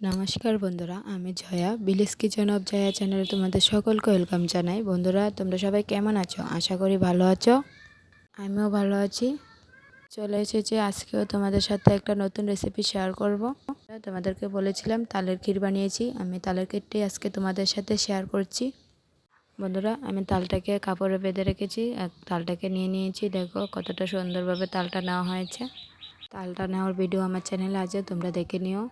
নমস্কার বন্ধুরা, আমি Jaya. Bliss kitchen of Jaya চ্যানেলে তোমাদের সকলকে ওয়েলকাম জানাই। বন্ধুরা, তোমরা সবাই কেমন আছো? আশা করি ভালো আছো। আমিও ভালো আছি। চলে এসেছি, আজকেও তোমাদের সাথে একটা নতুন রেসিপি শেয়ার করব। তোমাদেরকে বলেছিলাম তালের ক্ষীর বানিয়েছি। আমি তালের ক্ষীরটাই আজকে তোমাদের সাথে শেয়ার করছি। বন্ধুরা, আমি তালটাকে কাপড়ে বেঁধে রেখেছি। আর তালটাকে নিয়ে নিয়েছি। দেখো কতটা সুন্দরভাবে তালটা নেওয়া হয়েছে। তালটা নেওয়ার ভিডিও আমার চ্যানেলে আছে, তোমরা দেখে নিও।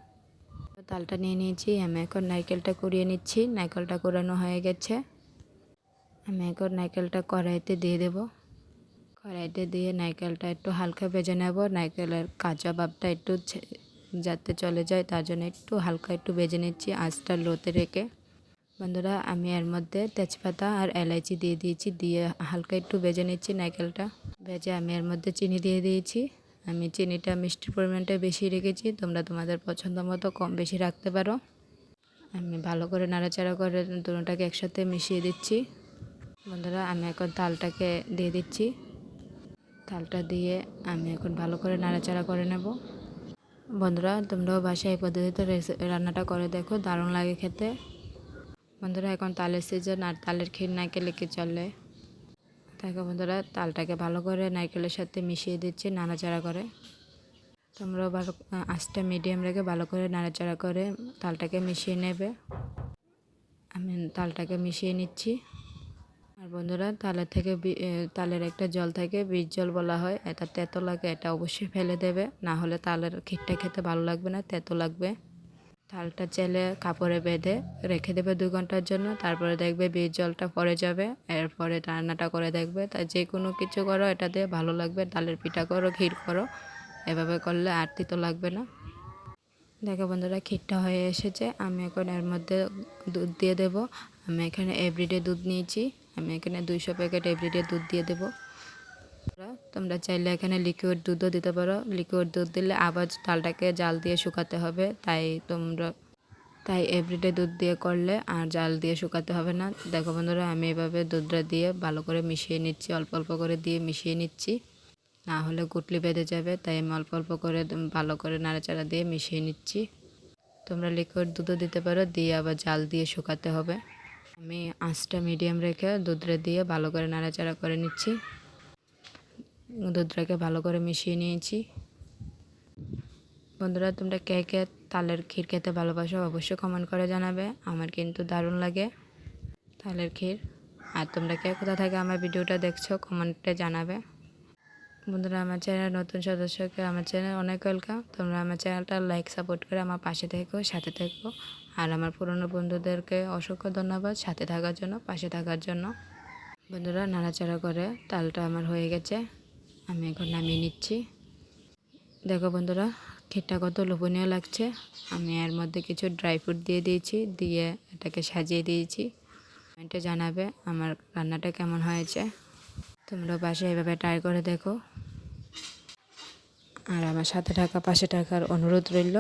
তালটা নিয়ে নিয়েছি, আমি এখন নারকেলটা কুড়িয়ে নিচ্ছি, নারকেলটা কুড়ানো হয়ে গেছে। আমি এখন নারকেলটা কড়াইতে দিয়ে দেব। কড়াইতে দিয়ে নারকেলটা একটু হালকা ভেজে নেব। নারকেলের কাঁচা ভাবটা একটু যাতে চলে যায়, তার জন্য একটু হালকা একটু ভেজে নিচ্ছি আঁচটা লোতে রেখে। বন্ধুরা, আমি এর মধ্যে তেজপাতা আর এলাইচি দিয়ে দিয়েছি, দিয়ে হালকা একটু ভেজে নিচ্ছি নারকেলটা। ভেজে আমি এর মধ্যে চিনি দিয়ে দিয়েছি। আমি চিনিটা মিষ্টির পরিমাণটা বেশি রেখেছি, তোমরা তোমাদের পছন্দ মতো কম বেশি রাখতে পারো। আমি ভালো করে নাড়াচাড়া করে দুটোটাকে একসাথে মিশিয়ে দিচ্ছি। বন্ধুরা, আমি এখন তালটাকে দিয়ে দিচ্ছি। তালটা দিয়ে আমি এখন ভালো করে নাড়াচাড়া করে নেব। বন্ধুরা, তোমরাও বাসায় এই পদ্ধতিতে রান্নাটা করে দেখো, দারুণ লাগে খেতে। বন্ধুরা, এখন তালের সিজন আর তালের ক্ষীর নারকেলে কি চলে? দেখো বন্ধুরা, তালটাকে ভালো করে নারকেলের সাথে মিশিয়ে দিচ্ছি, নাড়াচাড়া করে। তোমরাও ভালো আঁচটা মিডিয়াম রেখে ভালো করে নাড়াচাড়া করে তালটাকে মিশিয়ে নেবে। আমি তালটাকে মিশিয়ে নিচ্ছি। আর বন্ধুরা, তালের থেকে তালের একটা জল থাকে, বীজ জল বলা হয়। এটা তেতো লাগে, এটা অবশ্যই ফেলে দেবে। না হলে তালের ক্ষীরটা খেতে ভালো লাগবে না, তেতো লাগবে। থালটা চেলে কাপড়ে বেঁধে রেখে দেবে দু ঘণ্টার জন্য। তারপরে দেখবে বীজ জলটা পরে যাবে। এরপরে রান্নাটা করে দেখবে। তা যে কোনো কিছু করো, এটা দিয়ে ভালো লাগবে। ডালের পিঠা করো, ক্ষীর করো, এভাবে করলে আর তো লাগবে না। দেখো বন্ধুরা, ক্ষীরটা হয়ে এসেছে। আমি এখন এর মধ্যে দুধ দিয়ে দেব। আমি এখানে এভরিডে দুধ নিয়েছি। আমি এখানে দুইশো প্যাকেট এভরিডে দুধ দিয়ে দেবো। তোমরা চাইলে এখানে লিকুইড দুধও দিতে পারো। লিকুইড দুধ দিলে আবার তালটাকে জাল দিয়ে শুকাতে হবে, তাই তোমরা, তাই এভরিডে দুধ দিয়ে করলে আর জাল দিয়ে শুকাতে হবে না। দেখো বন্ধুরা, আমি এভাবে দুধটা দিয়ে ভালো করে মিশিয়ে নিচ্ছি, অল্প অল্প করে দিয়ে মিশিয়ে নিচ্ছি। না হলে গুটলি বেঁধে যাবে, তাই আমি অল্প অল্প করে ভালো করে নাড়াচাড়া দিয়ে মিশিয়ে নিচ্ছি। তোমরা লিকুইড দুধও দিতে পারো, দিয়ে আবার জাল দিয়ে শুকাতে হবে। আমি আঁচটা মিডিয়াম রেখে দুধটা দিয়ে ভালো করে নাড়াচাড়া করে নিচ্ছি। দুধটাকে ভালো করে মিশিয়ে নিয়েছি। বন্ধুরা, তোমরা কে কে তালের ক্ষীর খেতে ভালোবাসো অবশ্যই কমেন্ট করে জানাবে। আমার কিন্তু দারুণ লাগে তালের ক্ষীর। আর তোমরা কে কোথা থেকে আমার ভিডিওটা দেখছ কমেন্টে জানাবে। বন্ধুরা, আমার চ্যানেল নতুন সদস্যকে আমার চ্যানেল অনেক ওয়েলকাম তোমরা আমার চ্যানেলটা লাইক সাপোর্ট করে আমার পাশে থেকো, সাথে থেকো। আর আমার পুরনো বন্ধুদেরকে অসংখ্য ধন্যবাদ সাথে থাকার জন্য, পাশে থাকার জন্য। বন্ধুরা, নাড়াচাড়া করে তালটা আমার হয়ে গেছে। আমি এখন নামিয়ে নিচ্ছি। দেখো বন্ধুরা ক্ষীরটা কত লোভনীয় লাগছে। আমি এর মধ্যে কিছু ড্রাই ফ্রুট দিয়ে দিয়েছি, দিয়ে এটাকে সাজিয়ে দিয়েছি। কমেন্টে জানাবে আমার রান্নাটা কেমন হয়েছে। তোমরা পাশে এভাবে ট্রাই করে দেখো। আর আমার সাথে থাকা পাশে থাকার অনুরোধ রইল।